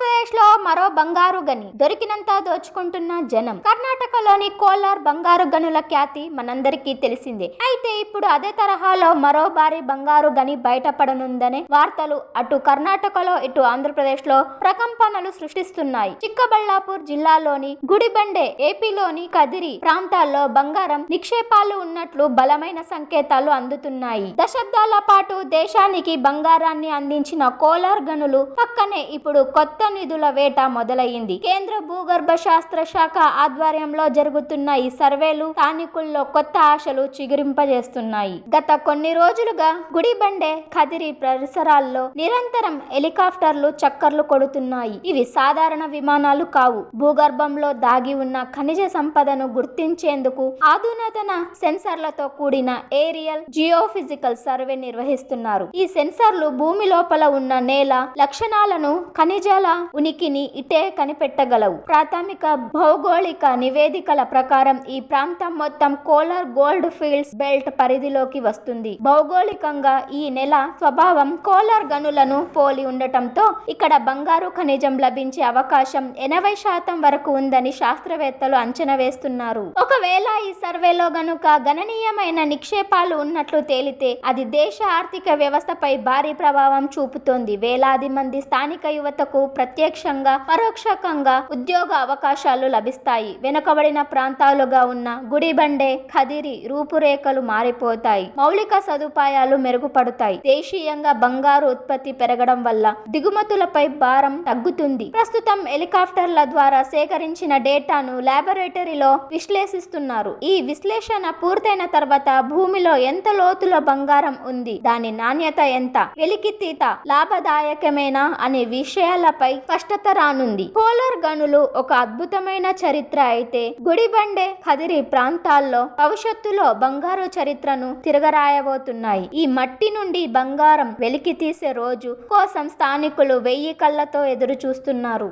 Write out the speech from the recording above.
ఆంధ్రప్రదేశ్లో మరో బంగారు గని దొరికినంత దోచుకుంటున్న జనం. కర్ణాటకలోని కోలార్ బంగారు గనుల ఖ్యాతి మనందరికీ తెలిసిందే. అయితే ఇప్పుడు అదే తరహాలో మరో భారీ బంగారు గని బయటపడనుందనే వార్తలు అటు కర్ణాటకలో ఇటు ఆంధ్రప్రదేశ్లో ప్రకంపనలు సృష్టిస్తున్నాయి. చిక్కబళ్ళాపూర్ జిల్లాలోని గుడిబండే ఏపీలోని కదిరి ప్రాంతాల్లో బంగారం నిక్షేపాలు ఉన్నట్లు బలమైన సంకేతాలు అందుతున్నాయి. దశాబ్దాల పాటు దేశానికి బంగారాన్ని అందించిన కోలార్ గనులు పక్కనే ఇప్పుడు కొత్త నిధుల వేట మొదలయ్యింది. కేంద్ర భూగర్భ శాస్త్ర శాఖ ఆధ్వర్యంలో జరుగుతున్న ఈ సర్వేలు స్థానికుల్లో కొత్త ఆశలు చిగురింపజేస్తున్నాయి. గత కొన్ని రోజులుగా గుడిబండే కదిరి పరిసరాల్లో నిరంతరం హెలికాప్టర్లు చక్కర్లు కొడుతున్నాయి. ఇవి సాధారణ విమానాలు కావు. భూగర్భంలో దాగి ఉన్న ఖనిజ సంపదను గుర్తించేందుకు ఆధునాతన సెన్సర్లతో కూడిన ఏరియల్ జియోఫిజికల్ సర్వే నిర్వహిస్తున్నారు. ఈ సెన్సర్లు భూమి లోపల ఉన్న నేల లక్షణాలను ఖనిజాల ఉనికిని ఇటే కనిపెట్టగలవు. ప్రాథమిక భౌగోళిక నివేదికల ప్రకారం ఈ ప్రాంతం మొత్తం కోలార్ గోల్డ్ ఫీల్డ్స్ బెల్ట్ పరిధిలోకి వస్తుంది. భౌగోళికంగా ఈ నెల స్వభావం కోలార్ గనులను పోలి ఉండటంతో ఇక్కడ బంగారు ఖనిజం లభించే అవకాశం ఎనభై శాతం వరకు ఉందని శాస్త్రవేత్తలు అంచనా వేస్తున్నారు. ఒకవేళ ఈ సర్వేలో గనుక గణనీయమైన నిక్షేపాలు ఉన్నట్లు తేలితే అది దేశ ఆర్థిక వ్యవస్థపై భారీ ప్రభావం చూపుతోంది. వేలాది మంది స్థానిక యువతకు ప్రత్యక్షంగా పరోక్షకంగా ఉద్యోగ అవకాశాలు లభిస్తాయి. వెనుకబడిన ప్రాంతాలుగా ఉన్న గుడిబండే ఖదిరి రూపురేఖలు మారిపోతాయి. మౌలిక సదుపాయాలు మెరుగుపడతాయి. దేశీయంగా బంగారు ఉత్పత్తి పెరగడం వల్ల దిగుమతులపై భారం తగ్గుతుంది. ప్రస్తుతం హెలికాప్టర్ల ద్వారా సేకరించిన డేటాను లాబొరేటరీలో విశ్లేషిస్తున్నారు. ఈ విశ్లేషణ పూర్తయిన తర్వాత భూమిలో ఎంత లోతులో బంగారం ఉంది దాని నాణ్యత ఎంత వెలికితీత లాభదాయకమేనా అనే విషయాలపై స్పష్టత రానుంది. పోలార్ గనులు ఒక అద్భుతమైన చరిత్ర అయితే గుడిబండే కదిరి ప్రాంతాల్లో భవిష్యత్తులో బంగారు చరిత్రను తిరగరాయబోతున్నాయి. ఈ మట్టి నుండి బంగారం వెలికి తీసే రోజు కోసం స్థానికులు వెయ్యి కళ్ళతో ఎదురు చూస్తున్నారు